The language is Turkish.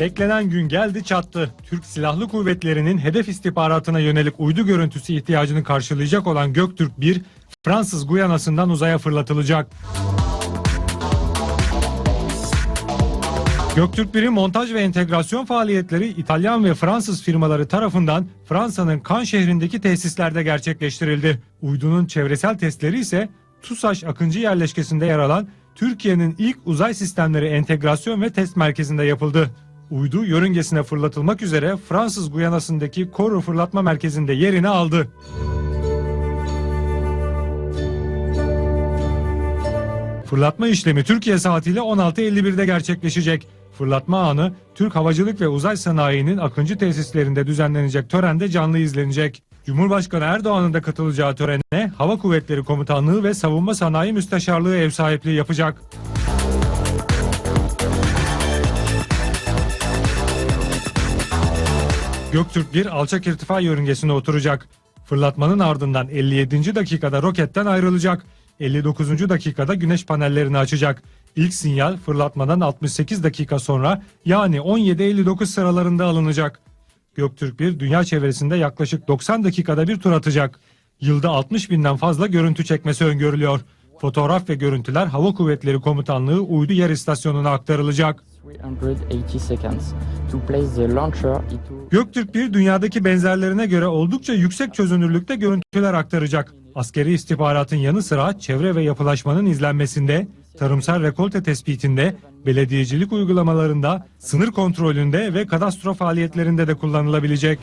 Beklenen gün geldi çattı. Türk Silahlı Kuvvetleri'nin hedef istihbaratına yönelik uydu görüntüsü ihtiyacını karşılayacak olan Göktürk 1, Fransız Guyana'sından uzaya fırlatılacak. Göktürk 1'in montaj ve entegrasyon faaliyetleri İtalyan ve Fransız firmaları tarafından Fransa'nın Kan şehrindeki tesislerde gerçekleştirildi. Uydunun çevresel testleri ise TUSAŞ Akıncı yerleşkesinde yer alan Türkiye'nin ilk uzay sistemleri entegrasyon ve test merkezinde yapıldı. Uydu yörüngesine fırlatılmak üzere Fransız Guyana'sındaki Koru Fırlatma Merkezi'nde yerini aldı. Fırlatma işlemi Türkiye saatiyle 16.51'de gerçekleşecek. Fırlatma anı Türk Havacılık ve Uzay Sanayi'nin Akıncı tesislerinde düzenlenecek törende canlı izlenecek. Cumhurbaşkanı Erdoğan'ın da katılacağı törene Hava Kuvvetleri Komutanlığı ve Savunma Sanayi Müsteşarlığı ev sahipliği yapacak. Göktürk 1 alçak irtifa yörüngesine oturacak. Fırlatmanın ardından 57. dakikada roketten ayrılacak. 59. dakikada güneş panellerini açacak. İlk sinyal fırlatmadan 68 dakika sonra yani 17.59 sıralarında alınacak. Göktürk 1 dünya çevresinde yaklaşık 90 dakikada bir tur atacak. Yılda 60 binden fazla görüntü çekmesi öngörülüyor. Fotoğraf ve görüntüler Hava Kuvvetleri Komutanlığı uydu yer istasyonuna aktarılacak. 380 seconds to place the launcher into Göktürk 1 dünyadaki benzerlerine göre oldukça yüksek çözünürlükte görüntüler aktaracak. Askeri istihbaratın yanı sıra çevre ve yapılaşmanın izlenmesinde, tarımsal rekolte tespitinde, belediyecilik uygulamalarında, sınır kontrolünde ve kadastro faaliyetlerinde de kullanılabilecek.